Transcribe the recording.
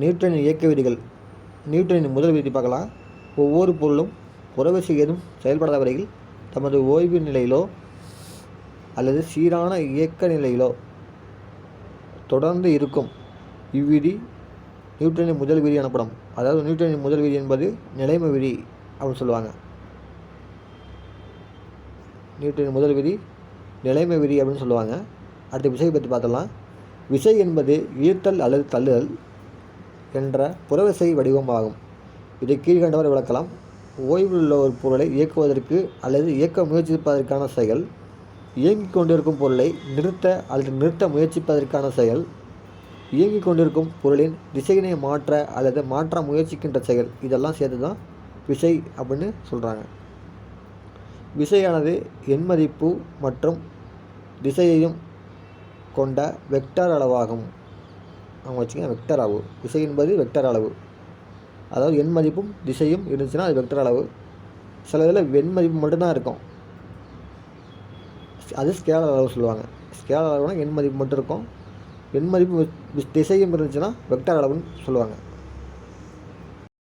நியூட்டனின் இயக்க விதிகள். நியூட்டனின் முதல் விதி பார்க்கலாம். ஒவ்வொரு பொருளும் உறவு ஏதும் செயல்படாத வரையில் தமது ஓய்வு நிலையிலோ அல்லது சீரான இயக்க நிலையிலோ தொடர்ந்து இருக்கும். இவ்விதி நியூட்டனின் முதல் விதி எனப்படும். அதாவது நியூட்டனின் முதல் விதி என்பது நிலைமை விதி அப்படின்னு சொல்லுவாங்க. நியூட்டனின் முதல் விதி நிலைமை விதி அப்படின்னு சொல்லுவாங்க. அடுத்த விசை பற்றி பார்த்தலாம் விசை என்பது ஈர்த்தல் அல்லது தள்ளுதல். என்ற புறவிசை வடிவமாகும். இதை கீழ்கண்டவரை விளக்கலாம். ஓய்வில் உள்ள ஒரு பொருளை இயக்குவதற்கு அல்லது இயக்க முயற்சிப்பதற்கான செயல் இயங்கிக் கொண்டிருக்கும் பொருளை நிறுத்த அல்லது நிறுத்த முயற்சிப்பதற்கான செயல் இயங்கிக் கொண்டிருக்கும் பொருளின் திசையினை மாற்ற அல்லது மாற்ற முயற்சிக்கின்ற செயல் இதெல்லாம் சேர்த்து தான் விசை அப்படின்னு சொல்கிறாங்க விசையானது எண்மதிப்பு மற்றும் திசையையும் கொண்ட வெக்டார் அளவாகும். அவங்க வச்சுக்கோங்க வெக்டர் அளவு. விசை என்பது வெக்டர் அளவு. அதாவது எண் மதிப்பும் திசையும் இருந்துச்சுன்னா அது வெக்டர் அளவு. சில இதில் வெண் மதிப்பு மட்டும்தான் இருக்கும். அது ஸ்கேலர் அளவு சொல்லுவாங்க. ஸ்கேலர் அளவுனா எண் மதிப்பு மட்டும் இருக்கும். எண் மதிப்பு திசையும் இருந்துச்சுன்னா வெக்டர் அளவுன்னு சொல்லுவாங்க.